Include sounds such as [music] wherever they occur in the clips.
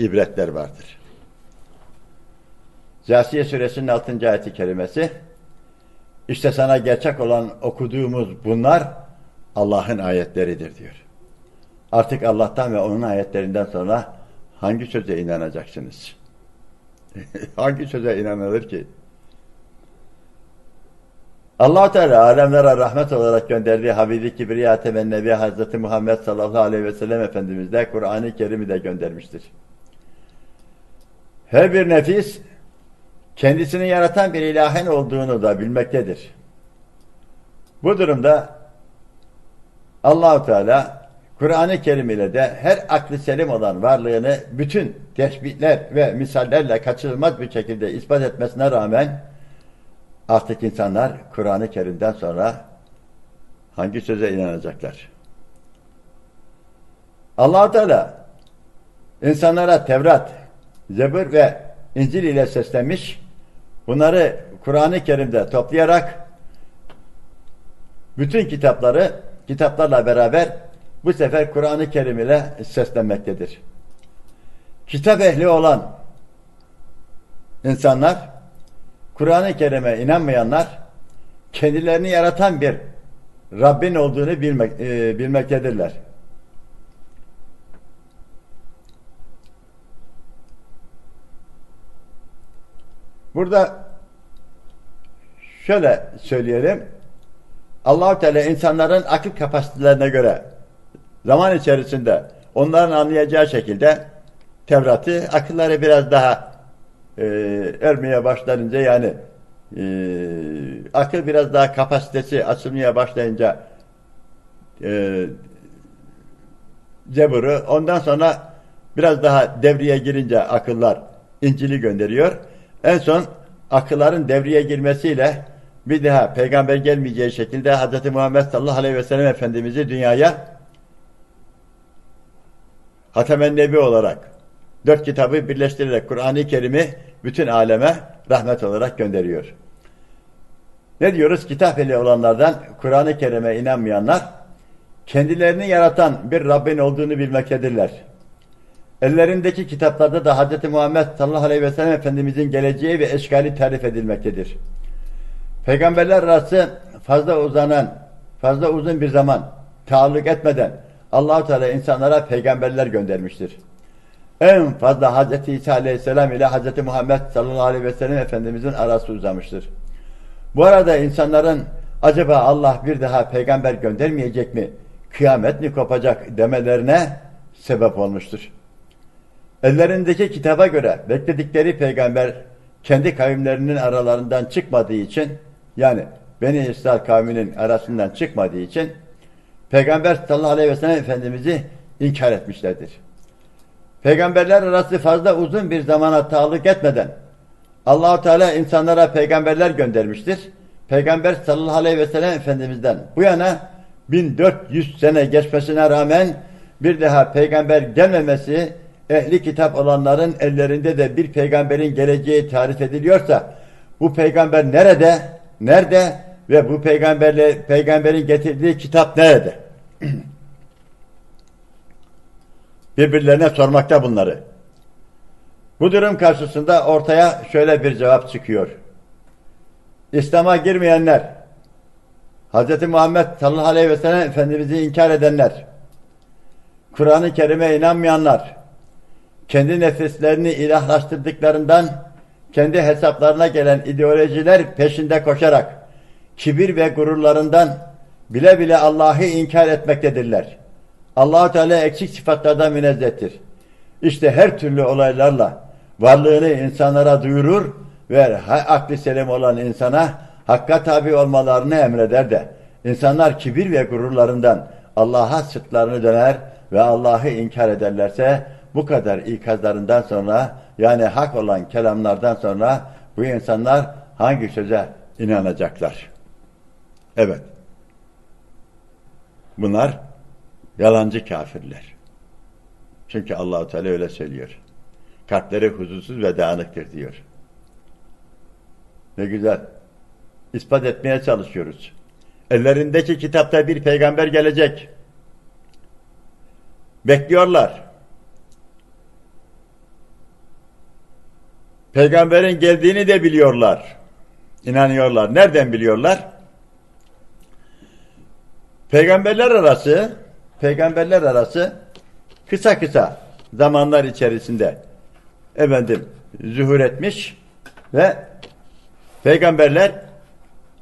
ibretler vardır. Câsiye suresinin 6. ayeti kerimesi işte sana gerçek olan okuduğumuz bunlar Allah'ın ayetleridir diyor. Artık Allah'tan ve onun ayetlerinden sonra hangi söze inanacaksınız? [laughs] hangi söze inanılır ki? allah Teala alemlere rahmet olarak gönderdiği Habibi Kibriya Temen Nebi Hazreti Muhammed sallallahu aleyhi ve sellem Efendimiz de Kur'an-ı Kerim'i de göndermiştir. Her bir nefis kendisini yaratan bir ilahin olduğunu da bilmektedir. Bu durumda Allahu Teala Kur'an-ı Kerim ile de her aklı selim olan varlığını bütün teşbihler ve misallerle kaçınılmaz bir şekilde ispat etmesine rağmen artık insanlar Kur'an-ı Kerim'den sonra hangi söze inanacaklar? allah Teala insanlara Tevrat, Zebur ve İncil ile seslenmiş, bunları Kur'an-ı Kerim'de toplayarak bütün kitapları kitaplarla beraber bu sefer Kur'an-ı Kerim ile seslenmektedir. Kitap ehli olan insanlar, Kur'an-ı Kerim'e inanmayanlar, kendilerini yaratan bir Rabbin olduğunu bilmek, e, bilmektedirler. Burada şöyle söyleyelim. Allahu Teala insanların akıl kapasitelerine göre zaman içerisinde onların anlayacağı şekilde Tevrat'ı akılları biraz daha e, ermeye başlayınca yani e, akıl biraz daha kapasitesi açılmaya başlayınca e, Cebur'u ondan sonra biraz daha devreye girince akıllar İncil'i gönderiyor. En son akılların devreye girmesiyle bir daha peygamber gelmeyeceği şekilde Hz. Muhammed sallallahu aleyhi ve sellem Efendimiz'i dünyaya Hatemen Nebi olarak dört kitabı birleştirerek Kur'an-ı Kerim'i bütün aleme rahmet olarak gönderiyor. Ne diyoruz? Kitap eli olanlardan Kur'an-ı Kerim'e inanmayanlar kendilerini yaratan bir Rabbin olduğunu bilmektedirler. Ellerindeki kitaplarda da Hz. Muhammed sallallahu aleyhi ve sellem Efendimizin geleceği ve eşkali tarif edilmektedir. Peygamberler arası fazla uzanan, fazla uzun bir zaman taalluk etmeden Allahu Teala insanlara peygamberler göndermiştir. En fazla Hz. İsa aleyhisselam ile Hz. Muhammed sallallahu aleyhi ve sellem Efendimizin arası uzamıştır. Bu arada insanların acaba Allah bir daha peygamber göndermeyecek mi, kıyamet mi kopacak demelerine sebep olmuştur. Ellerindeki kitaba göre bekledikleri peygamber kendi kavimlerinin aralarından çıkmadığı için yani Beni İsrail kavminin arasından çıkmadığı için Peygamber sallallahu aleyhi ve sellem Efendimiz'i inkar etmişlerdir. Peygamberler arası fazla uzun bir zamana taalluk etmeden Allahu Teala insanlara peygamberler göndermiştir. Peygamber sallallahu aleyhi ve sellem Efendimiz'den bu yana 1400 sene geçmesine rağmen bir daha peygamber gelmemesi ehli kitap olanların ellerinde de bir peygamberin geleceği tarif ediliyorsa bu peygamber nerede? Nerede? Ve bu peygamberle peygamberin getirdiği kitap nerede? [clears throat] Birbirlerine sormakta bunları. Bu durum karşısında ortaya şöyle bir cevap çıkıyor. İslam'a girmeyenler, Hz. Muhammed sallallahu aleyhi ve sellem Efendimiz'i inkar edenler, Kur'an-ı Kerim'e inanmayanlar, kendi nefislerini ilahlaştırdıklarından kendi hesaplarına gelen ideolojiler peşinde koşarak kibir ve gururlarından bile bile Allah'ı inkar etmektedirler. Allahu Teala eksik sıfatlardan münezzehtir. İşte her türlü olaylarla varlığını insanlara duyurur ve akli selim olan insana hakka tabi olmalarını emreder de insanlar kibir ve gururlarından Allah'a sırtlarını döner ve Allah'ı inkar ederlerse bu kadar ikazlarından sonra yani hak olan kelamlardan sonra bu insanlar hangi söze inanacaklar? Evet. Bunlar yalancı kafirler. Çünkü Allahu Teala öyle söylüyor. Kalpleri huzursuz ve dağınıktır diyor. Ne güzel. İspat etmeye çalışıyoruz. Ellerindeki kitapta bir peygamber gelecek. Bekliyorlar. Peygamberin geldiğini de biliyorlar. İnanıyorlar. Nereden biliyorlar? Peygamberler arası peygamberler arası kısa kısa zamanlar içerisinde efendim zuhur etmiş ve peygamberler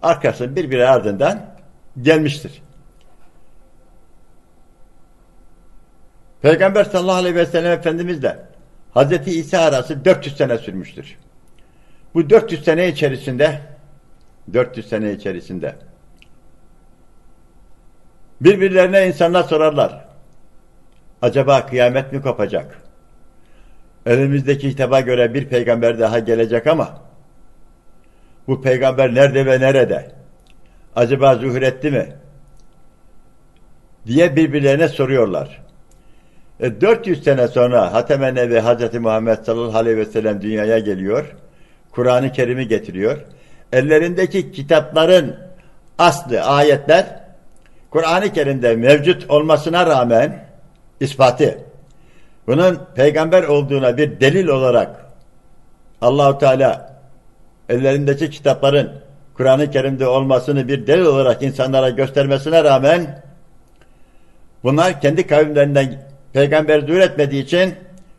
arkası birbiri ardından gelmiştir. Peygamber sallallahu aleyhi ve sellem Efendimizle Hazreti İsa arası 400 sene sürmüştür. Bu 400 sene içerisinde 400 sene içerisinde birbirlerine insanlar sorarlar. Acaba kıyamet mi kopacak? Elimizdeki kitaba göre bir peygamber daha gelecek ama bu peygamber nerede ve nerede? Acaba zuhur etti mi? diye birbirlerine soruyorlar. E, 400 sene sonra Hatem-i Nebi Hz. Muhammed sallallahu aleyhi ve sellem dünyaya geliyor. Kur'an-ı Kerim'i getiriyor. Ellerindeki kitapların aslı ayetler Kur'an-ı Kerim'de mevcut olmasına rağmen ispatı bunun peygamber olduğuna bir delil olarak Allahu Teala ellerindeki kitapların Kur'an-ı Kerim'de olmasını bir delil olarak insanlara göstermesine rağmen bunlar kendi kavimlerinden peygamber zuhur etmediği için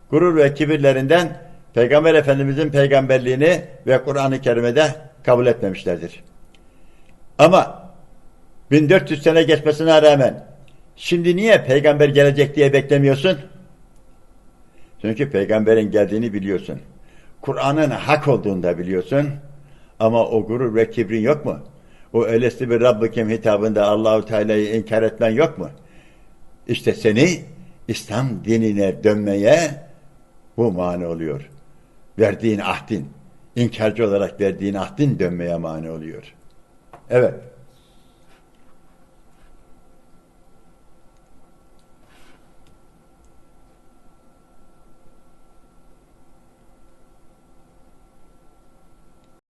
gurur ve kibirlerinden Peygamber Efendimizin peygamberliğini ve Kur'an-ı Kerim'i de kabul etmemişlerdir. Ama 1400 sene geçmesine rağmen şimdi niye peygamber gelecek diye beklemiyorsun? Çünkü peygamberin geldiğini biliyorsun. Kur'an'ın hak olduğunu da biliyorsun. Ama o gurur ve kibrin yok mu? O elesti bir Rabbikim hitabında Allahu Teala'yı inkar etmen yok mu? İşte seni İslam dinine dönmeye bu mani oluyor. Verdiğin ahdin, inkarcı olarak verdiğin ahdin dönmeye mani oluyor. Evet.